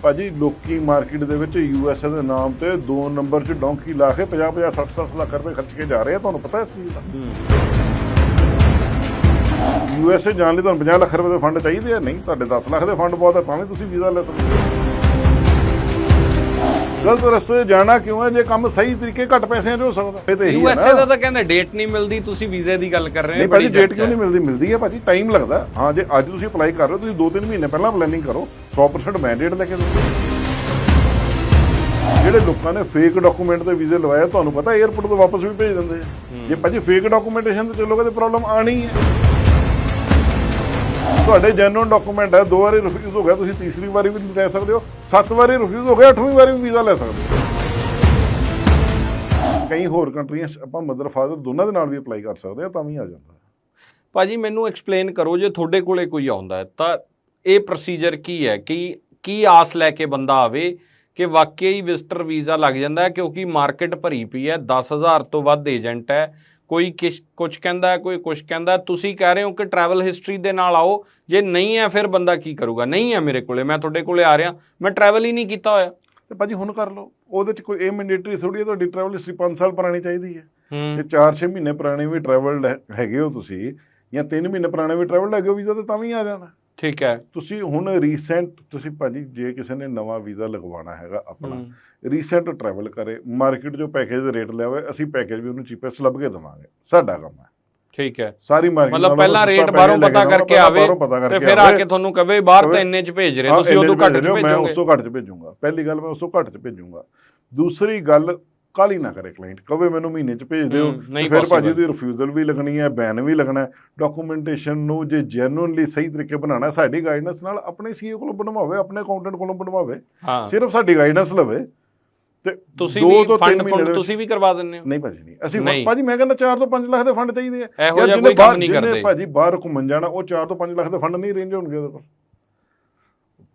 ਭਾਜੀ ਲੋਕੀ ਮਾਰਕੀਟ ਦੇ ਵਿੱਚ ਯੂਐਸਏ ਦੇ ਨਾਮ ਤੇ 2 ਨੰਬਰ 'ਚ ਡੌਂਕੀ ਲਾ ਕੇ 50 50 60 60 ਲੱਖ ਰੁਪਏ ਖਰਚ ਕੇ ਜਾ ਰਹੇ ਆ ਤੁਹਾਨੂੰ ਪਤਾ ਇਸ ਚੀਜ਼ ਦਾ? ਯੂਐਸਏ ਜਾਣ ਲਈ ਤੁਹਾਨੂੰ 50 ਲੱਖ ਰੁਪਏ ਦੇ ਫੰਡ ਚਾਹੀਦੇ ਆ? ਨਹੀਂ ਤੁਹਾਡੇ 10 ਲੱਖ ਦੇ ਫੰਡ ਬਹੁਤ ਹੈ ਤਾਂ ਵੀ ਤੁਸੀਂ ਵੀਜ਼ਾ ਲੈ ਸਕਦੇ ਹੋ। ਗਲਤ ਰਸਤੇ ਜਾਣਾ ਕਿਉਂ ਹੈ? ਜੇ ਕੰਮ ਸਹੀ ਤਰੀਕੇ ਘੱਟ ਪੈਸਿਆਂ 'ਚ ਹੋ ਸਕਦਾ। ਇਹ ਤਾਂ ਯੂਐਸਏ ਨਾ ਦਾ ਤਾਂ ਕਹਿੰਦੇ ਡੇਟ ਨਹੀਂ ਮਿਲਦੀ ਤੁਸੀਂ ਵੀਜ਼ੇ ਦੀ ਗੱਲ ਕਰ ਰਹੇ ਹੋ ਨਹੀਂ ਭਾਜੀ ਡੇਟ ਕਿਉਂ ਨਹੀਂ ਮਿਲਦੀ? ਮਿਲਦੀ ਹੈ ਭਾਜੀ ਟਾਈਮ ਲੱਗਦਾ। ਹਾਂ ਜੇ ਅੱਜ ਤੁਸੀਂ ਅਪਲਾਈ ਕਰ ਰਹੇ ਹੋ ਤੁਸੀਂ 2-3 ਮਹੀਨੇ ਪਹਿਲਾਂ ਪਲੈਨਿੰਗ ਕਰੋ। 100% ਮੈਂਡੇਟ ਲੈ ਕੇ ਦਿਓ ਜਿਹੜੇ ਲੋਕਾਂ ਨੇ ਫੇਕ ਡਾਕੂਮੈਂਟ ਤੇ ਵੀਜ਼ੇ ਲਵਾਏ ਆ, ਤੁਹਾਨੂੰ ਪਤਾ 에어ਪੋਰਟ ਤੋਂ ਵਾਪਸ ਵੀ ਭੇਜ ਦਿੰਦੇ ਆ। ਜੇ ਭਾਜੀ ਫੇਕ ਡਾਕੂਮੈਂਟੇਸ਼ਨ ਤੇ ਚੱਲੋਗੇ ਤੇ ਪ੍ਰੋਬਲਮ ਆਣੀ ਹੈ। ਤੁਹਾਡੇ ਜੈਨੂਇਨ ਡਾਕੂਮੈਂਟ ਹੈ ਦੋ ਵਾਰੀ ਰਿਫਿਊਜ਼ ਹੋ ਗਿਆ ਤੁਸੀਂ ਤੀਸਰੀ ਵਾਰੀ ਵੀ ਲੈ ਸਕਦੇ ਹੋ। ਸੱਤ ਵਾਰੀ ਰਿਫਿਊਜ਼ ਹੋ ਗਿਆ ਅੱਠਵੀਂ ਵਾਰੀ ਵੀ ਵੀਜ਼ਾ ਲੈ ਸਕਦੇ ਹੋ। ਕਈ ਹੋਰ ਕੰਟਰੀਆਂ ਆਪਾਂ ਮਦਰ ਫਾਦਰ ਦੋਨਾਂ ਦੇ ਨਾਲ ਵੀ ਅਪਲਾਈ ਕਰ ਸਕਦੇ ਆ ਤਾਂ ਵੀ ਆ ਜਾਂਦਾ। ਭਾਜੀ ਮੈਨੂੰ ਐਕਸਪਲੇਨ ਕਰੋ ਜੇ ਤੁਹਾਡੇ ਕੋਲੇ ਕੋਈ ਆਉਂਦਾ ਤਾਂ ਇਹ ਪ੍ਰੋਸੀਜਰ ਕੀ ਹੈ? ਕਿ ਕੀ ਆਸ ਲੈ ਕੇ ਬੰਦਾ ਆਵੇ ਕਿ ਵਾਕਈ ਵਿਜ਼ਟਰ ਵੀਜ਼ਾ ਲੱਗ ਜਾਂਦਾ ਹੈ ਕਿਉਂਕਿ ਮਾਰਕੀਟ ਭਰੀ ਪਈ ਹੈ 10000 ਤੋਂ ਵੱਧ ਏਜੰਟ ਹੈ। ਕੋਈ ਕੁਝ ਕਹਿੰਦਾ ਹੈ ਕੋਈ ਕੁਝ ਕਹਿੰਦਾ। ਤੁਸੀਂ ਕਹਿ ਰਹੇ ਹੋ ਕਿ ਟਰੈਵਲ ਹਿਸਟਰੀ ਦੇ ਨਾਲ ਆਓ। ਜੇ ਨਹੀਂ ਹੈ ਫਿਰ ਬੰਦਾ ਕੀ ਕਰੂਗਾ? ਨਹੀਂ ਹੈ ਮੇਰੇ ਕੋਲੇ ਮੈਂ ਤੁਹਾਡੇ ਕੋਲੇ ਆ ਰਿਹਾ। ਮੈਂ ਟਰੈਵਲ ਹੀ ਨਹੀਂ ਕੀਤਾ ਹੋਇਆ। ਤੇ ਭਾਜੀ ਹੁਣ ਕਰ ਲਓ। ਉਹਦੇ 'ਚ ਕੋਈ ਇਹ ਮੈਂਡੇਟਰੀ ਥੋੜੀ ਹੈ ਤੁਹਾਡੀ ਟਰੈਵਲ ਹਿਸਟਰੀ 5 ਸਾਲ ਪੁਰਾਣੀ ਚਾਹੀਦੀ ਹੈ। ਜੇ 4-6 ਮਹੀਨੇ ਪੁਰਾਣੇ ਵੀ ਟਰੈਵਲਡ ਹੈਗੇ ਹੋ ਤੁਸੀਂ ਜਾਂ 3 ਮਹੀਨੇ ਪੁਰਾਣੇ ਵੀ ਟਰੈਵਲਡ ਹੈਗੇ ਹੋ ਵੀਜ਼ਾ ਤੇ ਤਾਂ ਵੀ ਆ ਜਾਣਾ। ਠੀਕ ਹੈ। ਤੁਸੀਂ ਹੁਣ ਰੀਸੈਂਟ ਤੁਸੀਂ ਭਾਜੀ ਜੇ ਕਿਸੇ ਨੇ ਨਵਾਂ ਵੀਜ਼ਾ ਲਗਵਾਉਣਾ ਹੈਗਾ ਆਪਣਾ। ਰੀਸੈਂਟ ਟਰੈਵਲ ਕਰੇ ਮਾਰਕੀਟ ਜੋ ਪੈਕੇਜ ਦੇ ਰੇਟ ਲਿਆ ਹੋਵੇ ਅਸੀਂ ਪੈਕੇਜ ਵੀ ਉਹਨੂੰ ਚੀਪੈਸਟ ਲੱਭ ਕੇ ਦੇਵਾਂਗੇ। ਸਾਡਾ ਕੰਮ ਹੈ। ਠੀਕ ਹੈ। ਸਾਰੀ ਮਾਰਕੀਟ ਮਤਲਬ ਪਹਿਲਾਂ ਰੇਟ ਬਾਹਰੋਂ ਪਤਾ ਕਰਕੇ ਆਵੇ ਤੇ ਫਿਰ ਆ ਕੇ ਤੁਹਾਨੂੰ ਕਵੇ ਬਾਹਰ ਤਾਂ ਇੰਨੇ ਚ ਭੇਜ ਰਹੇ ਤੁਸੀਂ ਉਦੋਂ ਘੱਟ ਚ ਹੋ, ਮੈਂ ਭੇਜੋਗੇ। ਉਸ ਤੋਂ ਘੱਟ ਚ ਭੇਜੂੰਗਾ। ਪਹਿਲੀ ਗੱਲ ਮੈਂ ਉਸ ਤੋਂ ਘੱਟ ਚ ਭੇਜੂੰਗਾ। ਦੂਸਰੀ ਗੱਲ ਕਾਲੀ ਨਾ ਕਰੇ ਕਲਾਇੰਟ ਕਵੇ ਮੈਨੂੰ ਮਹੀਨੇ ਚ ਭੇਜ ਦਿਓ। ਫਿਰ ਭਾਜੀ। ਉਹਦੀ ਰਿਫਿਊਜ਼ਲ ਵੀ ਲੱਗਣੀ ਹੈ ਬੈਨ ਵੀ ਲੱਗਣਾ ਹੈ। ਡਾਕੂਮੈਂਟੇਸ਼ਨ ਨੂੰ ਜੇ ਜੈਨੂਇਨਲੀ ਸਹੀ ਤਰੀਕੇ ਬਣਾਉਣਾ ਸਾਡੀ ਗਾਈਡੈਂਸ ਨਾਲ ਆਪਣੇ ਸੀਏ ਕੋਲੋਂ ਬਣਵਾਵੇ ਆਪਣੇ ਅਕਾਊਂਟੈਂਟ ਕੋਲੋਂ ਬਣਵਾਵੇ। ਸਿਰਫ ਸਾਡੀ ਗਾਈਡੈਂਸ ਲਵੇ। ਤੇ ਤੁਸੀਂ ਵੀ ਫੰਡ ਫੁੰਡ ਤੁਸੀਂ ਵੀ ਕਰਵਾ ਦਿੰਦੇ ਹੋ? ਨਹੀਂ ਭਾਜੀ ਨਹੀਂ। ਅਸੀਂ। ਭਾਜੀ ਮੈਂ ਕਹਿੰਦਾ 4 ਤੋਂ 5 ਲੱਖ ਦੇ ਫੰਡ ਚਾਹੀਦੇ ਆ। ਇਹੋ ਜਿਹਾ ਕੋਈ ਕੰਮ ਨਹੀਂ ਕਰਦੇ। ਭਾਜੀ ਬਾਹਰ ਘੁੰਮਣ ਜਾਣਾ ਉਹ 4 ਤੋਂ 5 ਲੱਖ ਦੇ ਫੰਡ ਨਹੀਂ ਰੇਂਜ ਹੋਣਗੇ ਉਹਦੇ ਕੋਲ।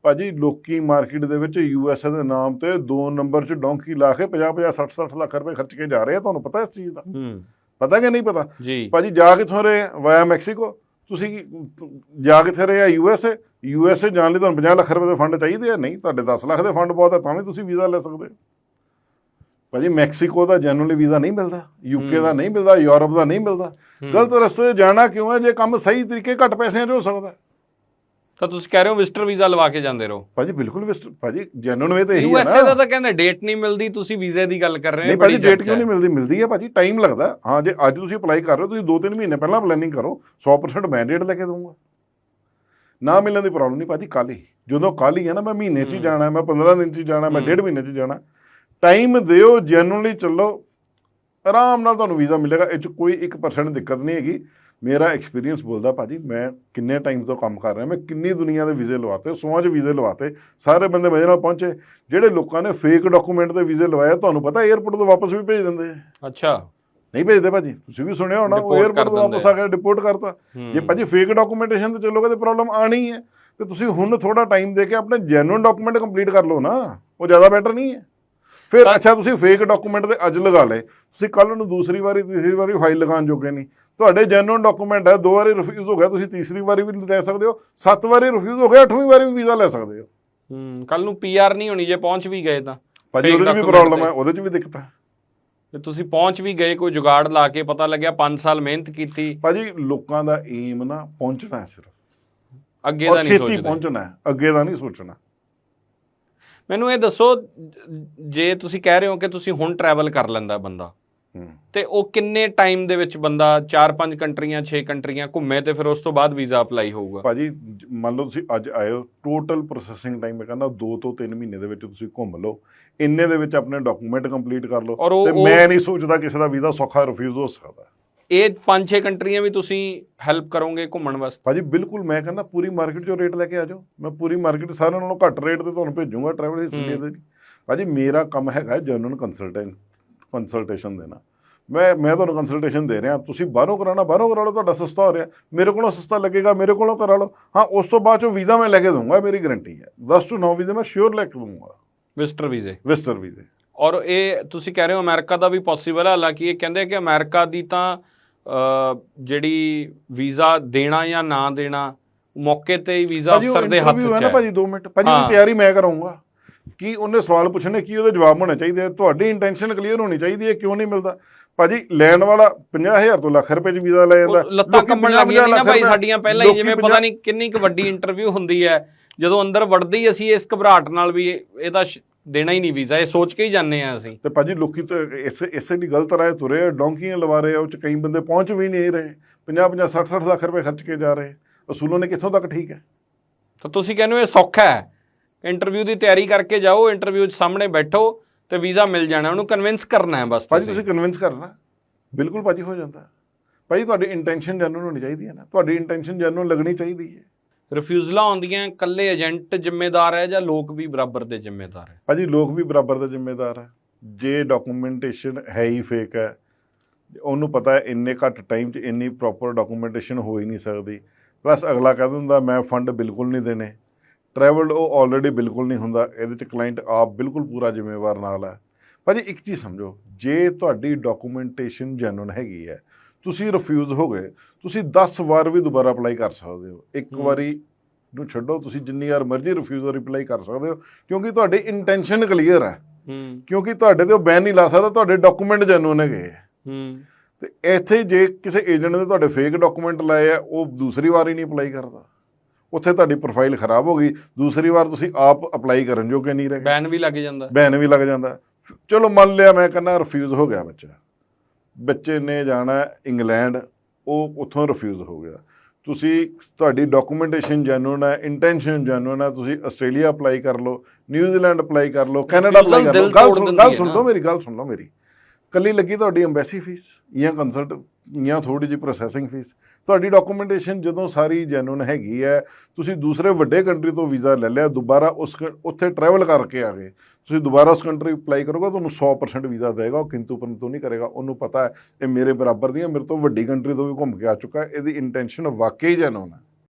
ਭਾਜੀ ਲੋਕੀ ਮਾਰਕੀਟ ਦੇ ਵਿੱਚ ਯੂਐਸਏ ਦੇ ਨਾਮ ਤੇ 2 ਨੰਬਰ 'ਚ ਡੌਂਕੀ ਲਾ ਕੇ 50 50 60 60 ਲੱਖ ਰੁਪਏ ਖਰਚ ਕੇ ਜਾ ਰਹੇ ਆ ਤੁਹਾਨੂੰ ਪਤਾ ਇਸ ਚੀਜ਼ ਦਾ? ਹੂੰ। ਪਤਾ ਕਿ ਨਹੀਂ ਪਤਾ? ਜੀ। ਭਾਜੀ ਜਾ ਕਿੱਥੋਂ ਰਹੇ ਵਾਇਆ ਮੈਕਸੀਕੋ ਤੁਸੀਂ ਜਾ ਕਿੱਥੇ ਰਹੇ ਆ ਯੂਐਸਏ ਯੂਐਸਏ ਜਾਣ ਲਈ ਤੁਹਾਨੂੰ 50 ਲੱਖ ਰੁਪਏ ਦੇ ਫੰਡ ਚਾਹੀਦੇ ਆ? ਨਹੀਂ ਤੁਹਾਡੇ 10 ਲੱਖ ਦੇ ਫੰਡ ਬਹੁਤ ਹੈ ਤਾਂ ਵੀ ਤੁਸੀਂ ਵੀਜ਼ਾ ਲੈ ਸਕਦੇ ਭਾਜੀ ਮੈਕਸੀਕੋ ਦਾ ਜਨਰਲੀ ਵੀਜ਼ਾ ਨਹੀਂ ਮਿਲਦਾ ਯੂਕੇ ਦਾ ਨਹੀਂ ਮਿਲਦਾ ਯੂਰਪ ਦਾ ਨਹੀਂ ਮਿਲਦਾ। ਗਲਤ ਰਸਤੇ ਜਾਣਾ ਕਿਉਂ ਹੈ ਜੇ ਕੰਮ ਸਹੀ ਤਰੀਕੇ ਘੱਟ ਪੈਸਿਆਂ 'ਚ ਹੋ ਸਕਦਾ। ਤਾਂ ਤੁਸੀਂ ਕਹਿ ਰਹੇ ਹੋ ਵਿਜ਼ਟਰ ਵੀਜ਼ਾ ਲਵਾ ਕੇ ਜਾਂਦੇ ਰਹੋ। ਭਾਜੀ ਬਿਲਕੁਲ ਵਿਸਟ ਭਾਜੀ ਜੈਨੂਨ ਵੇ ਤੇ ਇਹੀ ਹੈ ਯੂਐਸਏ ਦਾ ਨਾ ਤਾਂ ਕਹਿੰਦੇ ਡੇਟ ਨਹੀਂ ਮਿਲਦੀ ਤੁਸੀਂ ਵੀਜ਼ੇ ਦੀ ਗੱਲ ਕਰ ਰਹੇ ਨਹੀਂ ਹੋ ਭਾਜੀ ਬੜੀ ਡੇਟ ਕਿਉਂ ਨਹੀਂ ਮਿਲਦੀ? ਮਿਲਦੀ ਹੈ ਭਾਜੀ ਟਾਈਮ ਲੱਗਦਾ। ਹਾਂ ਜੇ ਅੱਜ ਤੁਸੀਂ ਅਪਲਾਈ ਕਰ ਰਹੇ ਹੋ ਤੁਸੀਂ 2-3 ਮਹੀਨੇ ਪਹਿਲਾਂ ਪਲੈਨਿੰਗ ਕਰੋ 100% ਮੈਂਡੇਟ ਲੈ ਕੇ ਦਊਂਗਾ। ਨਾ ਮਿਲਣ ਦੀ ਪ੍ਰੋਬਲਮ ਨਹੀਂ ਭਾਜੀ ਕੱਲ ਹੀ। ਜਦੋਂ ਕੱਲ ਹੀ ਹੈ ਨਾ ਮੈਂ ਮਹੀਨੇ 'ਚ ਹੀ ਜਾਣਾ ਮੈਂ 15 ਦਿਨ 'ਚ ਹੀ ਜਾਣਾ ਮੈਂ ਡੇਢ ਮਹੀਨੇ 'ਚ ਜਾਣਾ। ਟਾਈਮ ਦਿਓ ਜੈਨੂਨਲੀ ਚੱਲੋ। ਆਰਾਮ ਨਾਲ ਤੁਹਾਨੂੰ ਵੀਜ਼ਾ ਮਿਲੇਗਾ ਇਹ 'ਚ ਕੋਈ 1% ਦਿੱਕਤ ਨਹੀਂ ਹੈਗੀ। ਮੇਰਾ ਐਕਸਪੀਰੀਅੰਸ ਬੋਲਦਾ ਭਾਜੀ ਮੈਂ ਕਿੰਨੇ ਟਾਈਮ ਤੋਂ ਕੰਮ ਕਰ ਰਿਹਾ ਮੈਂ ਕਿੰਨੀ ਦੁਨੀਆ ਦੇ ਵੀਜ਼ੇ ਲਵਾਤੇ ਸੋਹਾਂ 'ਚ ਵੀਜ਼ੇ ਲਵਾਤੇ ਸਾਰੇ ਬੰਦੇ ਮਜ਼ੇ ਨਾਲ ਪਹੁੰਚੇ ਜਿਹੜੇ ਲੋਕਾਂ ਨੇ ਫੇਕ ਡਾਕੂਮੈਂਟ ਦੇ ਵੀਜ਼ੇ ਲਵਾਏ ਤੁਹਾਨੂੰ ਪਤਾ 에어ਪੋਰਟ ਤੋਂ ਵਾਪਸ ਵੀ ਭੇਜ ਦਿੰਦੇ ਅੱਛਾ। ਨਹੀਂ ਭੇਜਦੇ ਭਾਜੀ ਤੁਸੀਂ ਵੀ ਸੁਣਿਆ ਹੋਣਾ ਉਹ 에어ਪੋਰਟ ਤੋਂ ਵਾਪਸ ਆ। ਕੇ ਡਿਪੋਰਟ ਕਰਤਾ। ਜੇ ਭਾਜੀ ਫੇਕ ਡਾਕੂਮੈਂਟੇਸ਼ਨ ਤੇ ਚੱਲੋਗੇ ਤੇ ਪ੍ਰੋਬਲਮ ਆਣੀ ਹੈ। ਤੇ ਤੁਸੀਂ ਹੁਣ ਥੋੜਾ ਟਾਈਮ ਦੇ ਕੇ ਆਪਣੇ ਜੈਨੂਇਨ ਡਾਕੂਮੈਂਟ ਕੰਪਲੀਟ ਕਰ ਲਓ ਨਾ ਉਹ ਜ਼ਿਆਦਾ ਬੈਟਰ ਨਹੀਂ ਹੈ। ਫਿਰ ਅੱਛਾ ਤੁਸੀਂ ਫੇਕ ਡਾਕੂਮੈਂਟ ਦੇ ਅੱਜ ਲਗਾ ਲਏ ਤੁਸੀਂ ਕੱਲ ਨੂੰ ਦੂਸਰੀ ਵਾਰੀ ਤੀਸਰੀ ਵਾਰੀ ਫਾਈਲ ਲਗਾਉਣ ਜੋਗੇ ਨਹੀਂ। ਤੁਹਾਡੇ ਜੈਨੂਇਨ ਡਾਕੂਮੈਂਟ ਹੈ ਦੋ ਵਾਰੀ ਰਿਫਿਊਜ਼ ਹੋ ਗਿਆ ਤੁਸੀਂ ਤੀਸਰੀ ਵਾਰੀ ਵੀ ਲੈ ਸਕਦੇ ਹੋ ਸੱਤ ਵਾਰੀ ਰਿਫਿਊਜ਼ ਹੋ ਗਿਆ ਅੱਠਵੀਂ ਵਾਰੀ ਵੀ ਵੀਜ਼ਾ ਲੈ ਸਕਦੇ ਹੋ। ਹੂੰ ਕੱਲ ਨੂੰ ਪੀਆਰ ਨਹੀਂ ਹੋਣੀ ਜੇ ਪਹੁੰਚ ਵੀ ਗਏ ਤਾਂ। ਭਾਜੀ ਉਹਦੇ ਵੀ ਪ੍ਰੋਬਲਮ। ਹੈ ਉਹਦੇ 'ਚ ਵੀ ਦਿੱਕਤ ਹੈ। ਤੇ ਤੁਸੀਂ ਪਹੁੰਚ ਵੀ ਗਏ ਕੋਈ ਜੁਗਾੜ ਲਾ ਕੇ ਪਤਾ ਲੱਗਿਆ 5 ਸਾਲ ਮਿਹਨਤ ਕੀਤੀ। ਭਾਜੀ ਲੋਕਾਂ ਦਾ ਏਮ ਨਾ ਪਹੁੰਚਣਾ ਹੈ ਸਿਰਫ। ਅੱਗੇ ਦਾ ਨਹੀਂ ਸੋਚਦੇ। ਪਹੁੰਚਣਾ ਹੈ ਅੱਗੇ ਦਾ ਨਹੀਂ ਸੋਚਣਾ। ਮੈਨੂੰ ਇਹ ਦੱਸੋ ਜ- ਤੁਸੀਂ ਕਹਿ ਰਹੇ ਹੋ ਕਿ ਤੁਸੀਂ ਹੁਣ ਟਰੈਵਲ ਕਰ ਲੈਂਦਾ ਬੰਦਾ ਤੇ ਉਹ ਕਿੰਨੇ ਟਾਈਮ ਦੇ ਵਿੱਚ ਬੰਦਾ 4-5 ਕੰਟਰੀਆਂ 6 ਕੰਟਰੀਆਂ ਘੁੰਮੇ ਤੇ ਫਿਰ ਉਸ ਤੋਂ ਬਾਅਦ ਵੀਜ਼ਾ ਅਪਲਾਈ ਹੋਊਗਾ? ਭਾਜੀ ਮੰਨ ਲਓ ਤੁਸੀਂ ਅੱਜ ਆਏ ਹੋ ਟੋਟਲ ਪ੍ਰੋਸੈਸਿੰਗ ਟਾਈਮ ਮੈਂ ਕਹਿੰਦਾ 2 ਤੋਂ 3 ਮਹੀਨੇ ਦੇ ਵਿੱਚ ਤੁਸੀਂ ਘੁੰਮ ਲਓ। ਇੰਨੇ ਦੇ ਵਿੱਚ ਆਪਣੇ ਡਾਕੂਮੈਂਟ ਕੰਪਲੀਟ ਕਰ ਲਓ ਤੇ ਮੈਂ ਨਹੀਂ ਸੋਚਦਾ ਕਿਸੇ ਦਾ ਵੀਜ਼ਾ ਸੌਖਾ ਰਿਫਿਊਜ਼ ਹੋ ਸਕਦਾ। ਇਹ 5-6 ਕੰਟਰੀਆਂ ਵੀ ਤੁਸੀਂ ਹੈਲਪ ਕਰੋਗੇ ਘੁੰਮਣ ਵਾਸਤੇ? ਭਾਜੀ ਬਿਲਕੁਲ ਮੈਂ ਕਹਿੰਦਾ ਪੂਰੀ ਮਾਰਕੀਟ 'ਚੋਂ ਰੇਟ ਲੈ ਕੇ ਆ ਜਾਓ। ਮੈਂ ਪੂਰੀ ਮਾਰਕੀਟ ਸਾਰਿਆਂ ਨਾਲੋਂ ਘੱਟ ਰੇਟ ਤੇ ਤੁਹਾਨੂੰ ਭੇਜੂੰਗਾ ਟਰੈਵਲ ਹਿਸਟਰੀ ਦੇ ਭਾਜੀ ਮੇਰਾ ਕੰਮ ਹੈਗਾ ਜਨਰਲ ਕੰਸਲਟੈਂਟ ਕੰਸਲਟੇਸ਼ਨ ਦੇਣਾ। ਮੈਂ ਮੈਂ ਤੁਹਾਨੂੰ ਕੰਸਲਟੇਸ਼ਨ ਦੇ ਰਿਹਾ। ਤੁਸੀਂ ਬਾਹਰੋਂ ਕਰਾਉਣਾ ਬਾਹਰੋਂ ਕਰਾ ਲਓ ਤੁਹਾਡਾ ਸਸਤਾ ਹੋ ਰਿਹਾ। ਮੇਰੇ ਕੋਲੋਂ ਸਸਤਾ ਲੱਗੇਗਾ ਮੇਰੇ ਕੋਲੋਂ ਕਰਾ ਲਓ। ਹਾਂ ਉਸ ਤੋਂ ਬਾਅਦ ਚੋਂ ਵੀਜ਼ਾ ਮੈਂ ਲੈ ਕੇ ਦਊਂਗਾ ਮੇਰੀ ਗਾਰੰਟੀ ਹੈ। 10 ਤੋਂ 9 ਵੀਜ਼ੇ ਮੈਂ ਸ਼ੋਰ ਲੈ ਕੇ ਦਊਂਗਾ। ਵਿਜ਼ਟਰ ਵੀਜ਼ੇ। ਵਿਸਟਰ ਵੀਜ਼ੇ। ਔਰ ਇਹ ਤੁਸੀਂ ਕਹਿ ਰਹੇ ਹੋ ਅਮਰੀਕਾ ਦਾ ਵੀ ਪੋਸੀਬਲ ਹੈ। ਹਾਲਾਂਕਿ ਇਹ ਕਹਿੰਦੇ ਕਿ ਅਮਰੀਕਾ ਦੀ ਤਾਂ ਜਿਹੜੀ ਵੀਜ਼ਾ ਦੇਣਾ ਜਾਂ ਨਾ ਦੇਣਾ ਮੌਕੇ ਤੇ ਹੀ ਵੀਜ਼ਾ ਅਫਸਰ ਦੇ ਹੱਥ 'ਚ ਹੈ। ਭਾਜੀ 2 ਮਿੰਟ। ਭਾਜੀ ਤਿਆਰੀ ਮੈਂ ਕਰਾਉਂਗਾ ਕੀ ਉਹਨੇ ਸਵਾਲ ਪੁੱਛਣੇ ਕੀ ਉਹਦੇ ਜਵਾਬ ਹੋਣੇ ਚਾਹੀਦੇ ਤੁਹਾਡੀ ਇੰਟੈਂਸ਼ਨ ਕਲੀਅਰ ਹੋਣੀ ਚਾਹੀਦੀ ਹੈ ਕਿਉਂ ਨਹੀਂ ਮਿਲਦਾ? ਭਾਜੀ ਲੈਣ ਵਾਲਾ 50000 ਤੋਂ ਲੱਖ ਰੁਪਏ ਚ ਵੀਜ਼ਾ ਲੈ ਜਾਂਦਾ। ਲੱਤਾਂ ਕੰਬਣ ਲੱਗ 50 ਜਾਂਦੀਆਂ ਨਾ ਭਾਈ ਸਾਡੀਆਂ ਪਹਿਲਾਂ ਹੀ ਜਿਵੇਂ ਪਤਾ ਨਹੀਂ ਕਿੰਨੀ ਕੁ ਵੱਡੀ ਇੰਟਰਵਿਊ ਹੁੰਦੀ ਹੈ। ਜਦੋਂ ਅੰਦਰ ਵੜਦੇ ਹੀ ਅਸੀਂ ਇਸ ਘਬਰਾਹਟ ਨਾਲ ਵੀ ਇਹ- ਇਹਦਾ ਦੇਣਾ ਹੀ ਨਹੀਂ ਵੀਜ਼ਾ ਇਹ ਸੋਚ ਕੇ ਹੀ ਜਾਂਦੇ ਆ ਅਸੀਂ। ਤੇ ਭਾਜੀ ਲੋਕੀ ਤਾਂ ਇਸੇ ਇਸੇ ਲਈ ਗਲਤ ਰਾਏ ਤੁਰੇ ਆ, ਡੌਂਕੀਆਂ ਲਵਾ ਰਹੇ ਆ ਉਹ ਚ ਕਈ ਬੰਦੇ ਪਹੁੰਚ ਵੀ ਨਹੀਂ ਰਹੇ। 50 50 60 60 ਲੱਖ ਰੁਪਏ ਖਰਚ ਕੇ ਜਾ ਰਹੇ ਅਸੂਲੋਂ ਨੇ ਕਿੱਥੋਂ ਤੱਕ ਠੀਕ ਹੈ? ਤਾਂ ਤੁਸੀਂ ਕਹਿੰਦੇ ਹੋ ਇਹ ਸੌਖਾ ਹੈ। ਇੰਟਰਵਿਊ ਦੀ ਤਿਆਰੀ ਕਰਕੇ ਜਾਓ ਇੰਟਰਵਿਊ 'ਚ ਸਾਹਮਣੇ ਬੈਠੋ ਤੇ ਵੀਜ਼ਾ ਮਿਲ ਜਾਣਾ ਉਹਨੂੰ ਕਨਵਿੰਸ ਕਰਨਾ ਹੈ ਬਸ ਭਾਜੀ ਤੁਸੀਂ। ਕਨਵਿੰਸ ਕਰਨਾ। ਬਿਲਕੁਲ ਭਾਜੀ ਹੋ ਜਾਂਦਾ। ਭਾਜੀ ਤੁਹਾਡੀ ਇੰਟੈਂਸ਼ਨ ਜੈਨੂਨ ਹੋਣੀ ਚਾਹੀਦੀ ਹੈ ਨਾ। ਤੁਹਾਡੀ ਇੰਟੈਂਸ਼ਨ ਜੈਨੂਨ ਲੱਗਣੀ ਚਾਹੀਦੀ ਹੈ। ਰਿਫਿਊਜ਼ਲਾਂ ਆਉਂਦੀਆਂ ਇਕੱਲੇ ਏਜੰਟ ਜ਼ਿੰਮੇਦਾਰ ਹੈ ਜਾਂ ਲੋਕ ਵੀ ਬਰਾਬਰ ਦੇ ਜ਼ਿੰਮੇਦਾਰ ਹੈ? ਭਾਜੀ ਲੋਕ ਵੀ ਬਰਾਬਰ ਦੇ ਜ਼ਿੰਮੇਦਾਰ ਹੈ। ਜੇ ਡਾਕੂਮੈਂਟੇਸ਼ਨ ਹੈ ਹੀ ਫੇਕ ਹੈ ਉਹਨੂੰ ਪਤਾ ਹੈ ਇੰਨੇ ਘੱਟ ਟਾਈਮ 'ਚ ਇੰਨੀ ਪ੍ਰੋਪਰ ਡਾਕੂਮੈਂਟੇਸ਼ਨ ਹੋ ਹੀ ਨਹੀਂ ਸਕਦੀ। ਪਲੱਸ ਅਗਲਾ ਕਹਿ ਦਿੰਦਾ ਮੈਂ ਫੰਡ ਬਿਲਕੁਲ ਨਹੀਂ ਦੇਣੇ। ਟਰੈਵਲਡ ਉਹ ਆਲਰੇਡੀ ਬਿਲਕੁਲ ਨਹੀਂ ਹੁੰਦਾ। ਇਹਦੇ 'ਚ ਕਲਾਇੰਟ ਆਪ ਬਿਲਕੁਲ ਪੂਰਾ ਜ਼ਿੰਮੇਵਾਰ ਨਾਲ ਹੈ। ਭਾਜੀ ਇੱਕ ਚੀਜ਼ ਸਮਝੋ ਜੇ ਤੁਹਾਡੀ ਡਾਕੂਮੈਂਟੇਸ਼ਨ ਜੈਨੂਨ ਹੈਗੀ ਹੈ ਤੁਸੀਂ ਰਿਫਿਊਜ਼ ਹੋ ਗਏ ਤੁਸੀਂ 10 ਵਾਰ ਵੀ ਦੁਬਾਰਾ ਅਪਲਾਈ ਕਰ ਸਕਦੇ ਹੋ। ਇੱਕ। ਵਾਰੀ ਨੂੰ ਛੱਡੋ ਤੁਸੀਂ ਜਿੰਨੀ ਵਾਰ ਮਰਜ਼ੀ ਰਿਫਿਊਜ਼ ਰਿਪਲਾਈ ਕਰ ਸਕਦੇ ਹੋ ਕਿਉਂਕਿ ਤੁਹਾਡੀ ਇੰਟੈਂਸ਼ਨ ਕਲੀਅਰ ਹੈ। ਕਿਉਂਕਿ ਤੁਹਾਡੇ ਤੇ ਉਹ ਬੈਨ ਨਹੀਂ ਲਾ ਸਕਦਾ ਤੁਹਾਡੇ ਡਾਕੂਮੈਂਟ ਜੈਨੂਨ ਹੈਗੇ ਤੇ ਇੱਥੇ ਜੇ ਕਿਸੇ ਏਜੰਟ ਨੇ ਤੁਹਾਡੇ ਫੇਕ ਡਾਕੂਮੈਂਟ ਲਾਏ ਆ ਉਹ ਦੂਸਰੀ ਵਾਰ ਹੀ ਨਹੀਂ ਅਪਲਾਈ ਕਰਦਾ। ਉੱਥੇ ਤੁਹਾਡੀ ਪ੍ਰੋਫਾਈਲ ਖਰਾਬ ਹੋ ਗਈ ਦੂਸਰੀ ਵਾਰ ਤੁਸੀਂ ਆਪ ਅਪਲਾਈ ਕਰਨ ਜੋਗੇ ਨਹੀਂ ਰਹੇ। ਬੈਨ ਵੀ ਲੱਗ ਜਾਂਦਾ। ਬੈਨ ਵੀ ਲੱਗ ਜਾਂਦਾ। ਚਲੋ ਮੰਨ ਲਿਆ ਮੈਂ ਕਹਿੰਦਾ ਰਿਫਿਊਜ਼ ਹੋ ਗਿਆ ਬੱਚਾ। ਬੱਚੇ ਨੇ ਜਾਣਾ ਇੰਗਲੈਂਡ ਉਹ ਉੱਥੋਂ ਰਿਫਿਊਜ਼ ਹੋ ਗਿਆ। ਤੁਸੀਂ ਤੁਹਾਡੀ ਡਾਕੂਮੈਂਟੇਸ਼ਨ ਜੈਨੂਨ ਹੈ ਇੰਟੈਂਸ਼ਨ ਜੈਨੂਨ ਹੈ ਤੁਸੀਂ ਆਸਟ੍ਰੇਲੀਆ ਅਪਲਾਈ ਕਰ ਲਓ ਨਿਊਜ਼ੀਲੈਂਡ ਅਪਲਾਈ ਕਰ ਲਓ ਕੈਨੇਡਾ ਅਪਲਾਈ ਕਰ ਲਓ। ਗੱਲ ਸੁਣ। ਲਓ ਮੇਰੀ ਗੱਲ ਸੁਣ ਲਓ ਮੇਰੀ। ਕੱਲੀ ਲੱਗੀ ਤੁਹਾਡੀ ਐਮਬੈਸੀ ਫੀਸ ਜਾਂ ਕੰਸਲਟ ਜਾਂ ਥੋੜੀ ਜਿਹੀ ਪ੍ਰੋਸੈਸਿੰਗ ਫੀਸ ਤੁਹਾਡੀ ਡਾਕੂਮੈਂਟੇਸ਼ਨ ਜਦੋਂ ਸਾਰੀ ਜੈਨੂਨ ਹੈਗੀ ਹੈ, ਤੁਸੀਂ ਦੂਸਰੇ ਵੱਡੇ ਕੰਟਰੀ ਤੋਂ ਵੀਜ਼ਾ ਲੈ ਲਿਆ, ਦੁਬਾਰਾ ਉਸ ਕ- ਉੱਥੇ ਟਰੈਵਲ ਕਰਕੇ ਆ ਗਏ ਤੁਸੀਂ ਦੁਬਾਰਾ ਉਸ ਕੰਟਰੀ ਅਪਲਾਈ ਕਰੋਗੇ, ਤੁਹਾਨੂੰ 100% ਵੀਜ਼ਾ ਦੇਗਾ, ਉਹ ਕਿੰਤੂ ਪਰੰਤੂ ਨਹੀਂ ਕਰੇਗਾ। ਉਹਨੂੰ ਪਤਾ ਹੈ, ਇਹ ਮੇਰੇ ਬਰਾਬਰ ਦੀ ਹੈ, ਮੇਰੇ ਤੋਂ ਵੱਡੀ ਕੰਟਰੀ ਤੋਂ ਵੀ ਘੁੰਮ ਕੇ ਆ ਚੁੱਕਾ ਇਹਦੀ ਇੰਟੈਂਸ਼ਨ ਵਾਕਈ ਜੈਨੂਨ ਹੈ।